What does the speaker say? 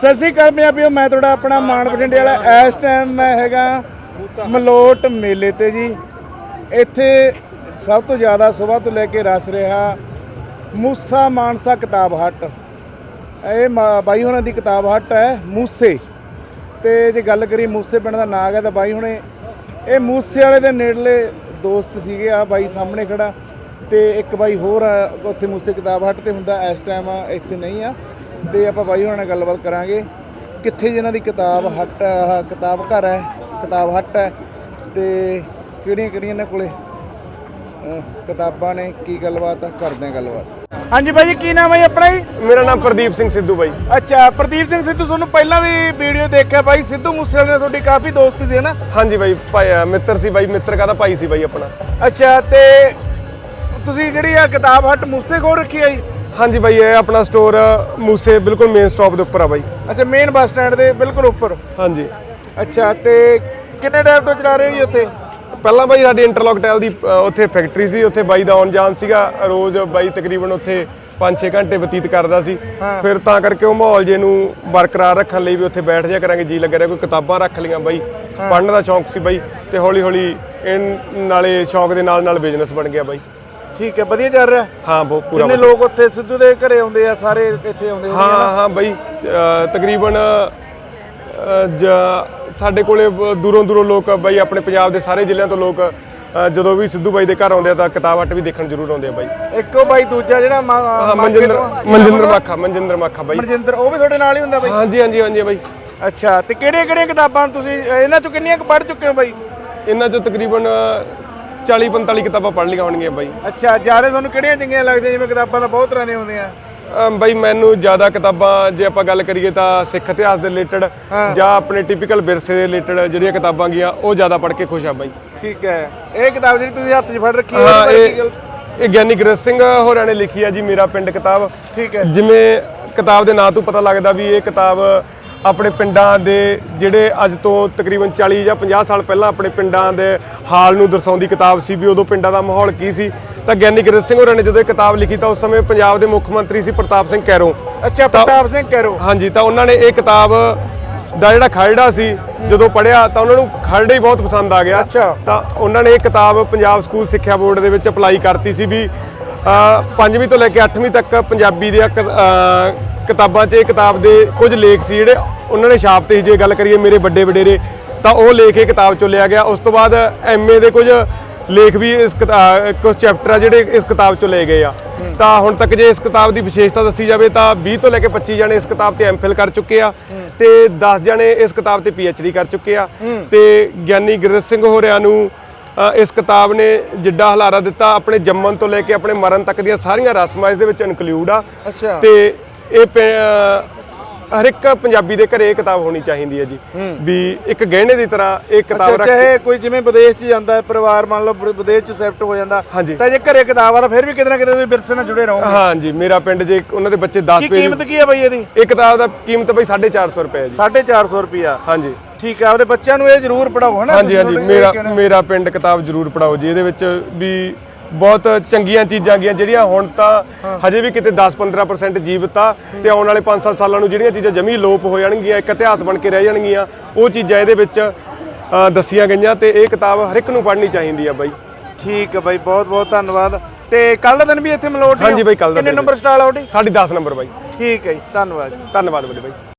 ਸਤਿ ਸ਼੍ਰੀ ਅਕਾਲ ਪੰਜਾਬੀਓ, ਮੈਂ ਤੁਹਾਡਾ ਆਪਣਾ ਮਾਨ ਬਠਿੰਡੇ ਵਾਲਾ। ਇਸ ਟਾਈਮ ਮੈਂ ਹੈਗਾ ਮਲੋਟ ਮੇਲੇ ਤੇ ਜੀ। ਇੱਥੇ ਸਭ ਤੋਂ ਜ਼ਿਆਦਾ ਸਵੇਰ ਤੋਂ ਲੈ ਕੇ ਰਸ ਰਿਹਾ ਮੂਸਾ ਮਾਨਸਾ ਕਿਤਾਬ ਹੱਟ। ਇਹ ਮਾ- ਬਾਈ ਹੁਣਾਂ ਦੀ ਕਿਤਾਬ ਹੱਟ ਹੈ, ਮੂਸੇ। ਤੇ ਜੇ ਗੱਲ ਕਰੀ ਮੂਸੇ ਪਿੰਡ ਦਾ ਨਾਗ ਹੈ ਤਾਂ ਬਾਈ ਹੁਣੇ ਇਹ ਮੂਸੇ ਵਾਲੇ ਦੇ ਨੇੜਲੇ ਦੋਸਤ ਸੀਗੇ ਆ ਬਾਈ ਸਾਹਮਣੇ ਖੜਾ। ਤੇ ਇੱਕ ਬਾਈ ਹੋਰ ਉੱਥੇ ਮੂਸੇ ਕਿਤਾਬ ਹੱਟ ਤੇ ਹੁੰਦਾ, ਇਸ ਟਾਈਮ ਇੱਥੇ ਨਹੀਂ ਆ। ਤੇ ਆਪਾਂ ਬਾਈ ਹੁਣਾਂ ਨਾਲ ਗੱਲਬਾਤ ਕਰਾਂਗੇ ਕਿੱਥੇ ਜਿਹਨਾਂ ਦੀ ਕਿਤਾਬ ਹੱਟ ਆਹ ਕਿਤਾਬ ਘਰ ਹੈ ਕਿਤਾਬ ਹੱਟ ਹੈ ਤੇ ਕਿਹੜੀਆਂ ਕਿਹੜੀਆਂ ਇਹਨਾਂ ਕੋਲੇ ਅਹ, ਕਿਤਾਬਾਂ ਨੇ ਕੀ ਗੱਲਬਾਤ ਆ ਕਰਦੇ ਆ ਗੱਲਬਾਤ। ਹਾਂਜੀ ਬਾਈ ਜੀ ਕੀ ਨਾਮ ਹੈ ਜੀ ਆਪਣਾ ਜੀ? ਮੇਰਾ ਨਾਮ ਪ੍ਰਦੀਪ ਸਿੰਘ ਸਿੱਧੂ ਬਾਈ। ਅੱਛਾ ਪ੍ਰਦੀਪ ਸਿੰਘ ਸਿੱਧੂ ਤੁਹਾਨੂੰ ਪਹਿਲਾਂ ਵੀ ਵੀਡੀਓ ਦੇਖਿਆ ਬਾਈ ਸਿੱਧੂ ਮੂਸੇਵਾਲੇ ਨਾਲ ਤੁਹਾਡੀ ਕਾਫੀ ਦੋਸਤੀ ਸੀ ਹਨਾ? ਹਾਂਜੀ ਬਾਈ ਭਾਈ ਅ, ਮਿੱਤਰ ਸੀ ਬਾਈ ਮਿੱਤਰ ਕਾਹਦਾ ਭਾਈ ਸੀ ਬਾਈ ਆਪਣਾ। ਅੱਛਾ ਤੇ ਤੁਸੀਂ ਜਿਹੜੀ ਆ ਕਿਤਾਬ ਹੱਟ ਮੂਸੇ ਕੋਲ ਰੱਖੀ ਆ ਜੀ ਹਾਂਜੀ ਬਾਈ ਇਹ ਆਪਣਾ ਸਟੋਰ ਮੂਸੇ ਬਿਲਕੁਲ ਮੇਨ ਸਟਾਪ ਦੇ ਉੱਪਰ ਆ ਬਾਈ। ਅੱਛਾ ਮੇਨ ਬੱਸ ਸਟੈਂਡ ਦੇ ਬਿਲਕੁਲ ਉੱਪਰ। ਹਾਂਜੀ। ਅੱਛਾ ਤੇ ਕਿੰਨੇ ਟਾਈਮ ਤੋਂ ਚਲਾ ਰਹੇ ਹੋ ਜੀ ਉੱਥੇ? ਪਹਿਲਾਂ ਬਾਈ ਸਾਡੀ ਇੰਟਰਲੌਕ ਟੈਲ ਦੀ ਅ, ਉੱਥੇ ਫੈਕਟਰੀ ਸੀ ਉੱਥੇ ਬਾਈ ਦਾ ਆਉਣ ਜਾਣ ਸੀਗਾ ਰੋਜ਼ ਬਾਈ ਤਕਰੀਬਨ ਉੱਥੇ 5-6 ਘੰਟੇ ਬਤੀਤ ਕਰਦਾ ਸੀ। ਫਿਰ ਤਾਂ ਕਰਕੇ ਉਹ ਮਾਹੌਲ ਜੇ ਨੂੰ ਬਰਕਰਾਰ ਰੱਖਣ ਲਈ ਵੀ ਉੱਥੇ ਬੈਠ ਜਾ ਕਰਾਂਗੇ ਜੀ ਲੱਗ ਰਿਹਾ ਕੋਈ ਕਿਤਾਬਾਂ ਰੱਖ ਲਈਆਂ ਬਾਈ। ਪੜ੍ਹਨ ਦਾ ਸ਼ੌਂਕ ਸੀ ਬਾਈ ਤੇ ਹੌਲੀ ਹੌਲੀ ਇਹ ਨਾਲੇ ਸ਼ੌਂਕ ਦੇ ਨਾਲ ਨਾਲ ਬਿਜ਼ਨਸ ਬਣ ਗਿਆ ਬਾਈ। ਠੀਕ ਹੈ ਵਧੀਆ ਚੱਲ ਰਿਹਾ? ਹਾਂ ਬਹੁਤ ਪੂਰਾ ਕਿੰਨੇ ਲੋਕ ਉੱਥੇ ਸਿੱਧੂ ਦੇ ਘਰੇ ਆਉਂਦੇ ਆ ਸਾਰੇ ਇੱਥੇ ਆਉਂਦੇ ਹੋਣਗੇ ਹਾਂ? ਹਾਂ ਬਈ ਅ, ਤਕਰੀਬਨ ਅ, ਜ- ਸਾਡੇ ਕੋਲੇ ਬ- ਦੂਰੋਂ ਦੂਰੋਂ ਲੋਕ ਬਈ ਆਪਣੇ ਪੰਜਾਬ ਦੇ ਸਾਰੇ ਜ਼ਿਲ੍ਹਿਆਂ ਤੋਂ ਲੋਕ ਅ, ਜਦੋਂ ਵੀ ਸਿੱਧੂ ਬਾਈ ਦੇ ਘਰ ਆਉਂਦੇ ਆ ਤਾਂ ਕਿਤਾਬ ਵੀ ਦੇਖਣ ਜ਼ਰੂਰ ਆਉਂਦੇ ਆ ਬਾਈ। ਇੱਕੋ ਬਾਈ ਦੂਜਾ ਜਿਹੜਾ ਮਾ- ਹਾਂ ਮਾਝੇ ਮਨਜਿੰਦਰ ਤੋਂ ਆ। ਮਨਜਿੰਦਰ ਮਾਖਾ ਮਨਜਿੰਦਰ ਮਾਖਾ ਬਾਈ। ਮਨਜਿੰਦਰ ਉਹ ਵੀ ਤੁਹਾਡੇ ਨਾਲ ਹੀ ਹੁੰਦਾ ਬਾਈ? ਹਾਂਜੀ ਹਾਂਜੀ ਹਾਂਜੀ ਬਾਈ। ਅੱਛਾ ਤੇ ਕਿਹੜੀਆਂ ਕਿਹੜੀਆਂ ਕਿਤਾਬਾਂ ਤੁਸੀਂ ਇਹਨਾਂ ਚੋਂ ਕਿੰਨੀਆਂ ਕੁ ਪੜ੍ਹ ਚੁੱਕੇ ਹੋ ਬਾਈ? ਇਹਨਾਂ ਚੋਂ ਤਕਰੀਬਨ 40 45 ਕਿਤਾਬਾਂ ਪੜ੍ਹ ਲਈਆਂ ਹੋਣਗੀਆਂ ਬਾਈ। ਅੱਛਾ ਜ਼ਿਆਦਾ ਤੁਹਾਨੂੰ ਕਿਹੜੀਆਂ ਚੰਗੀਆਂ ਲੱਗਦੀਆਂ? ਜਿਵੇਂ ਕਿਤਾਬਾਂ ਤਾਂ ਬਹੁਤ ਤਰ੍ਹਾਂ ਦੀਆਂ ਹੁੰਦੀਆਂ। ਅਮ ਬਾਈ ਮੈਨੂੰ ਜ਼ਿਆਦਾ ਕਿਤਾਬਾਂ ਜੇ ਆਪਾਂ ਗੱਲ ਕਰੀਏ ਤਾਂ ਸਿੱਖ ਇਤਿਹਾਸ ਦੇ ਰਿਲੇਟਡ ਜਾਂ ਆਪਣੇ ਟਿਪੀਕਲ ਵਿਰਸੇ ਦੇ ਰਿਲੇਟਡ ਜਿਹੜੀਆਂ ਕਿਤਾਬਾਂ ਗੀਆਂ ਉਹ ਜ਼ਿਆਦਾ ਪੜ੍ਹ ਕੇ ਖੁਸ਼ ਆ ਬਾਈ। ਠੀਕ ਹੈ। ਇਹ ਕਿਤਾਬ ਜਿਹੜੀ ਤੁਸੀਂ ਹੱਥ 'ਚ ਫੜ ਰੱਖੀ ਹੈ ਹਾਂ ਇਹਦੇ ਬਾਰੇ ਕੀ ਇਹ ਗੱਲ ਇਹ ਗਿਆਨੀ ਗ੍ਰੰਥ ਸਿੰਘ ਹੋਰਾਂ ਨੇ ਲਿਖੀ ਆ ਜੀ ਮੇਰਾ ਪਿੰਡ ਕਿਤਾਬ। ਠੀਕ ਹੈ। ਜਿਵੇਂ ਕਿਤਾਬ ਦੇ ਨਾਂ ਤੋਂ ਪਤਾ ਲੱਗਦਾ ਵੀ ਇਹ ਕਿਤਾਬ ਆਪਣੇ ਪਿੰਡਾਂ ਦੇ ਜਿਹੜੇ ਅੱਜ ਤੋਂ ਤਕਰੀਬਨ 40 ਜਾਂ 50 ਸਾਲ ਪਹਿਲਾਂ ਆਪਣੇ ਪਿੰਡਾਂ ਦੇ ਹਾਲ ਨੂੰ ਦਰਸਾਉਂਦੀ ਕਿਤਾਬ ਸੀ ਵੀ ਉਦੋਂ ਪਿੰਡਾਂ ਦਾ ਮਾਹੌਲ ਕੀ ਸੀ ਤਾਂ ਗਿਆਨੀ ਗ੍ਰੰਥ ਸਿੰਘ ਹੋਰਾਂ ਨੇ ਜਦੋਂ ਇਹ ਕਿਤਾਬ ਲਿਖੀ ਤਾਂ ਉਸ ਸਮੇਂ ਪੰਜਾਬ ਦੇ ਮੁੱਖ ਮੰਤਰੀ ਸੀ ਪ੍ਰਤਾਪ ਸਿੰਘ ਕੈਰੋਂ। ਅੱਛਾ ਪ੍ਰਤਾਪ ਸਿੰਘ ਕੈਰੋ। ਹਾਂਜੀ ਤਾਂ ਉਹਨਾਂ ਨੇ ਇਹ ਕਿਤਾਬ ਦਾ ਜਿਹੜਾ ਖਰੜਾ ਸੀ ਜਦੋਂ ਪੜ੍ਹਿਆ ਤਾਂ ਉਹਨਾਂ ਨੂੰ ਖਰੜਾ ਹੀ ਬਹੁਤ ਪਸੰਦ ਆ ਗਿਆ। ਅੱਛਾ। ਤਾਂ ਉਹਨਾਂ ਨੇ ਇਹ ਕਿਤਾਬ ਪੰਜਾਬ ਸਕੂਲ ਸਿੱਖਿਆ ਬੋਰਡ ਦੇ ਵਿੱਚ ਅਪਲਾਈ ਕਰਤੀ ਸੀ ਵੀ ਪੰਜਵੀਂ ਤੋਂ ਲੈ ਕੇ 8ਵੀਂ ਤੱਕ ਪੰਜਾਬੀ ਦੀਆਂ ਕਿਤਾਬਾਂ 'ਚ ਇਹ ਕਿਤਾਬ ਦੇ ਕੁਝ ਲੇਖ ਸੀ ਜਿਹੜੇ ਉਹਨਾਂ ਨੇ ਛਾਪਤੇ ਸੀ ਜੇ ਗੱਲ ਕਰੀਏ ਮੇਰੇ ਵੱਡੇ ਵਡੇਰੇ ਤਾਂ ਉਹ ਲੇਖ ਇਹ ਕਿਤਾਬ 'ਚੋਂ ਲਿਆ ਗਿਆ। ਉਸ ਤੋਂ ਬਾਅਦ ਐਮਏ ਦੇ ਕੁਝ ਲੇਖ ਵੀ ਇਸ ਕੁਝ ਚੈਪਟਰ ਆ ਜਿਹੜੇ ਇਸ ਕਿਤਾਬ 'ਚੋਂ ਲਏ ਗਏ ਆ। ਤਾਂ ਹੁਣ ਤੱਕ ਜੇ ਇਸ ਕਿਤਾਬ ਦੀ ਵਿਸ਼ੇਸ਼ਤਾ ਦੱਸੀ ਜਾਵੇ ਤਾਂ 20 ਤੋਂ ਲੈ ਕੇ 25 ਜਣੇ ਇਸ ਕਿਤਾਬ ਤੇ ਐਮਫਿਲ ਕਰ ਚੁੱਕੇ ਆ ਤੇ 10 ਜਣੇ ਇਸ ਕਿਤਾਬ ਤੇ ਪੀਐਚਡੀ ਕਰ ਚੁੱਕੇ ਆ। ਤੇ ਗਿਆਨੀ ਗੁਰਦਿੱਤ ਸਿੰਘ ਹੋਰਿਆਂ ਨੂੰ ਇਸ ਕਿਤਾਬ ਨੇ ਜਿੱਡਾ ਹਲਾਰਾ ਦਿੱਤਾ। ਆਪਣੇ ਜੰਮਣ ਤੋਂ ਲੈ ਕੇ ਆਪਣੇ ਮਰਨ ਤੱਕ ਦੀਆਂ ਸਾਰੀਆਂ ਰਸਮਾਂ ਇਸ ਦੇ ਵਿੱਚ ਇਨਕਲੂਡ ਆ। ਤੇ ਇਹ ਹਰ ਇੱਕ ਪੰਜਾਬੀ ਦੇ ਘਰੇ ਇਹ ਕਿਤਾਬ ਹੋਣੀ ਚਾਹੀਦੀ ਹੈ ਜੀ ਵੀ ਇੱਕ ਗਹਿਣੇ ਦੀ ਤਰ੍ਹਾਂ ਇਹ ਕਿਤਾਬ ਰੱਖ ਕੇ ਚਾਹੇ ਕੋਈ ਜਿਵੇਂ ਵਿਦੇਸ਼ 'ਚ ਜਾਂਦਾ ਹੈ ਪਰਿਵਾਰ ਮੰਨ ਲਓ ਵਿਦੇਸ਼ 'ਚ ਸ਼ਿਫਟ ਹੋ ਜਾਂਦਾ। ਤਾਂ ਜੇ ਘਰੇ ਕਿਤਾਬ ਆ ਤਾਂ ਫਿਰ ਵੀ ਕਿਤੇ ਨਾ ਕਿਤੇ ਤੁਸੀਂ ਵਿਰਸੇ ਨਾਲ ਜੁੜੇ ਰਹੋਗੇ। ਹਾਂਜੀ ਮੇਰਾ ਪਿੰਡ ਜੇ ਉਹਨਾਂ ਦੇ ਬੱਚੇ 10 ਕੀ ਪੇਜ ਕੀਮਤ ਕੀ ਹੈ ਬਾਈ ਇਹਦੀ? ਇਹ ਕਿਤਾਬ ਦਾ ਕੀਮਤ ਬਈ 450 ਰੁਪਏ ਜੀ। 450 ਰੁਪਿਆ ਹਾਂਜੀ। ਠੀਕ ਹੈ ਆਪਣੇ ਬੱਚਿਆਂ ਨੂੰ ਇਹ ਜ਼ਰੂਰ ਪੜਾਓ ਹਨਾ ਹਾਂਜੀ ਹਾਂਜੀ ਮੇਰਾ। ਮੇਰਾ ਪਿੰਡ ਕਿਤਾਬ ਜ਼ਰੂਰ ਪੜਾਓ ਜੀ ਇਹਦੇ ਵਿੱਚ ਵੀ ਬਹੁਤ ਚੰਗੀਆਂ ਚੀਜ਼ਾਂ ਗੀਆਂ ਜਿਹੜੀਆਂ ਹੁਣ ਤਾਂ ਹਜੇ ਵੀ ਕਿਤੇ 10-15% ਜੀਵਤ ਆ ਤੇ ਆਉਣ ਵਾਲੇ 5-7 ਸਾਲਾਂ ਨੂੰ ਜਿਹੜੀਆਂ ਚੀਜ਼ਾਂ ਜਮੀ ਲੋਪ ਹੋ ਜਾਣਗੀਆਂ ਇੱਕ ਇਤਿਹਾਸ ਬਣ ਕੇ ਰਹਿ ਜਾਣਗੀਆਂ ਉਹ ਚੀਜ਼ਾਂ ਇਹਦੇ ਵਿੱਚ ਦੱਸੀਆਂ ਗਈਆਂ ਤੇ ਇਹ ਕਿਤਾਬ ਹਰ ਇੱਕ ਨੂੰ ਪੜ੍ਹਨੀ ਚਾਹੀਦੀ ਆ ਬਾਈ। ਠੀਕ ਹੈ ਬਾਈ ਬਹੁਤ ਬਹੁਤ ਧੰਨਵਾਦ। ਤੇ ਕੱਲ ਦਾ ਦਿਨ ਵੀ ਇੱਥੇ ਮਲੋਟ ਹਾਂਜੀ? ਬਾਈ, ਕੱਲ੍ਹ ਦਾ ਕਿੰਨੇ ਨੰਬਰ ਸਟਾਲ ਆਉਟੀ ਸਾਡੀ 10 ਨੰਬਰ ਬਾਈ। ਠੀਕ ਹੈ ਜੀ ਧੰਨਵਾਦ। ਧੰਨਵਾਦ ਬੜੇ ਬਾਈ।